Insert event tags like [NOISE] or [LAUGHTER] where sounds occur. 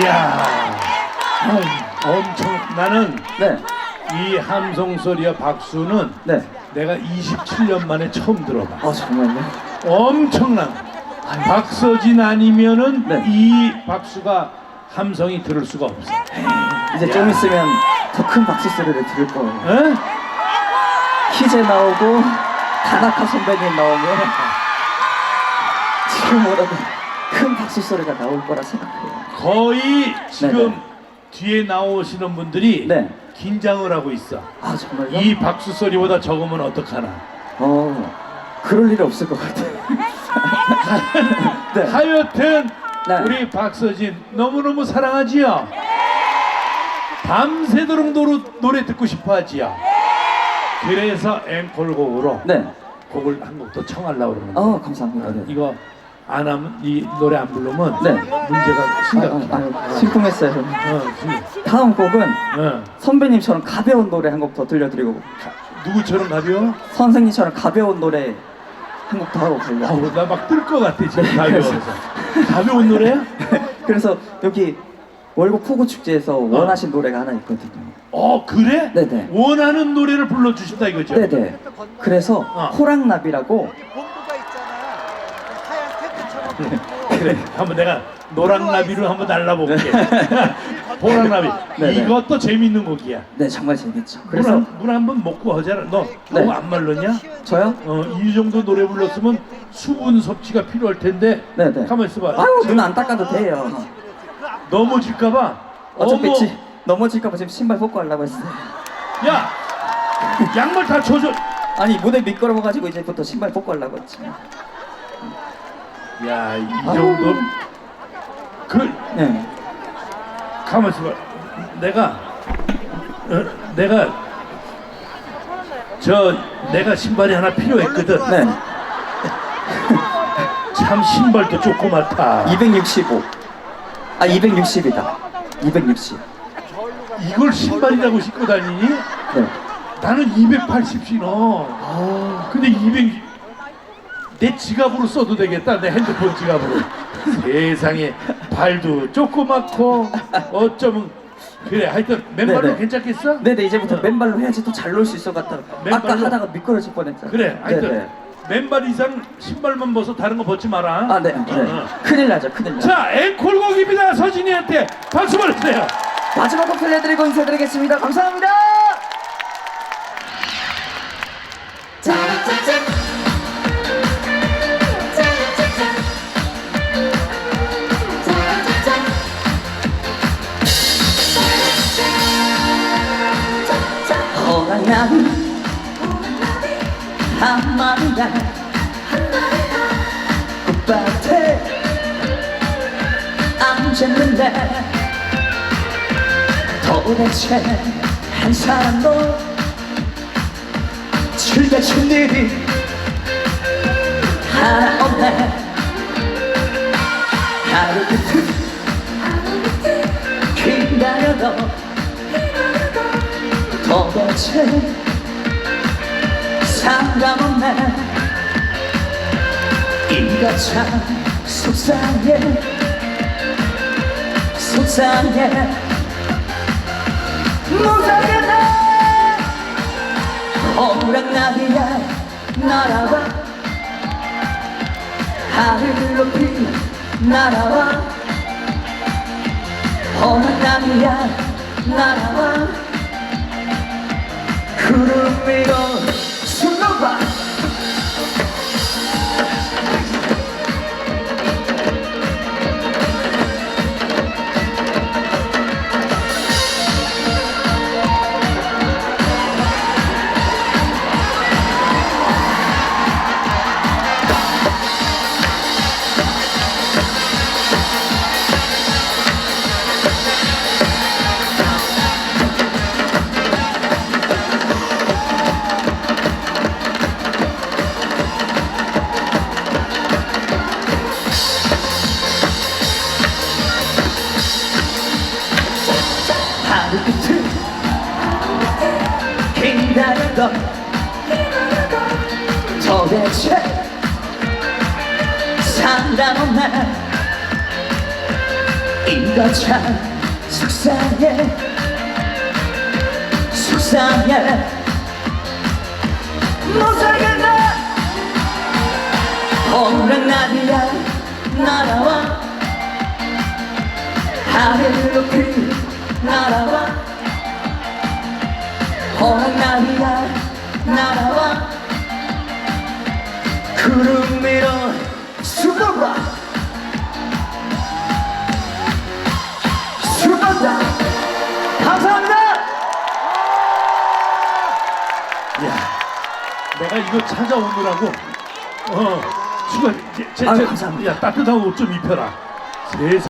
이야, 엄청 나는 네, 이 함성 소리와 박수는 네. 내가 27년 만에 처음 들어봐. 아 정말요? 엄청난. 박서진 아니면은 네. 이 박수가 함성이 들을 수가 없어. 이제 좀 있으면 더 큰 박수 소리를 들을 거예요. 어? 희재 나오고 다나카 선배님 나오면 지금보다도 큰 박수 소리가 나올 거라 생각해요. 거의 지금 네네. 뒤에 나오시는 분들이 네. 긴장을 하고 있어. 아 정말요? 이 박수 소리보다 적으면 어떡하나. 어 그럴 일이 없을 것 같아요. [LAUGHS] 네. 하여튼 네. 우리 박서진 너무너무 사랑하지요? 밤새도록 노래, 노래 듣고 싶어 하지요? 그래서 앵콜곡으로 네. 곡을 한 곡 더 청하려고 그러는. 어 감사합니다. 네. 이거 안 하면 이 노래 안 부르면 네. 문제가 아, 심각해. 아, 아, 심쿵했어요. 어, 심- 다음 곡은 어. 선배님처럼 가벼운 노래 한 곡 더 들려드리고 가- 누구처럼 가벼워? 선생님처럼 가벼운 노래 한 곡 더 하고 가려고. 아우 나막 뜰 것 같아 지금 네. 가벼워서. [LAUGHS] 가벼운 노래야? 그래서 여기 월곡 포구 축제에서 원하신 노래가 하나 있거든요. 어 그래? 네네. 원하는 노래를 불러주신다 이거죠? 네네. 그래서 어. 호랑나비라고 본부가 있잖아. 하얀 테이프처럼 그래 한번 내가 노랑 나비로 한번 날라볼게 [LAUGHS] 보랑 나비 네 네. 이것도 재밌는 곡이야 네 정말 재밌죠. 그래서 물한번 먹고 하잖아 너 네. 너무 안 말랐냐? 저요? 어, 이 정도 노래 불렀으면 수분 섭취가 필요할 텐데 네 네. 가만 있어봐 아유 지금 눈안 닦아도 돼요. 넘어질까봐 어차피 지, 넘어질까봐 지금 신발 벗고 하려고 했어요. 야 양말 다 젖어 아니 무대 미끄러워가지고 이제부터 신발 벗고 하려고 했지. 야이 아유. 정도 그 네. 가만 있어 봐. 내가 어, 내가 저 내가 신발이 하나 필요했거든. 네. [LAUGHS] 참 신발도 조그맣다. 265. 아 260이다. 260. 이걸 신발이라고 신고 다니니? 네. 나는 280 신어. 아 근데 200. 내 지갑으로 써도 되겠다. 내 핸드폰 지갑으로. 세상에 발도 조그맣고 어쩌면 그래. 하여튼 맨발로 네네. 괜찮겠어? 네네 이제부터 맨발로 해야지 더잘놀수것 같다. 아까 맨발로? 하다가 미끄러질 뻔했잖아. 그래. 하여튼 네네. 맨발 이상 신발만 벗어 다른 거 벗지 마라. 아 네. 네. 어, 어. 큰일 나죠 큰일 나. 자, 앵콜곡입니다. 서진이한테 박수 보내주세요. 마지막 곡 들려드리고 인사드리겠습니다. 감사합니다. 호랑나비 한 마리가 꽃밭에 앉았는데 도대체 한 사람도 즐겨준 일이 도대체 상관없네. 이가 참 속상해. 속상해. 무상하다 호랑나비야. 날아와. 하늘 높이 날아와. 호랑나비야. 날아와 구름 위로 기다려도 도대체 상관없네 이거 참 속상해. 속상해. 못 살겠네 오늘 날이야. 날아와. 하늘 높이 날아와 오늘 날이야 날아와 구름 위로 슈퍼바 슈퍼다 감사합니다 야, 내가 이거 찾아오느라고 어, 수고, 제, 제, 아유, 제, 감사합니다. 야 따뜻한 옷 좀 입혀라. 세상.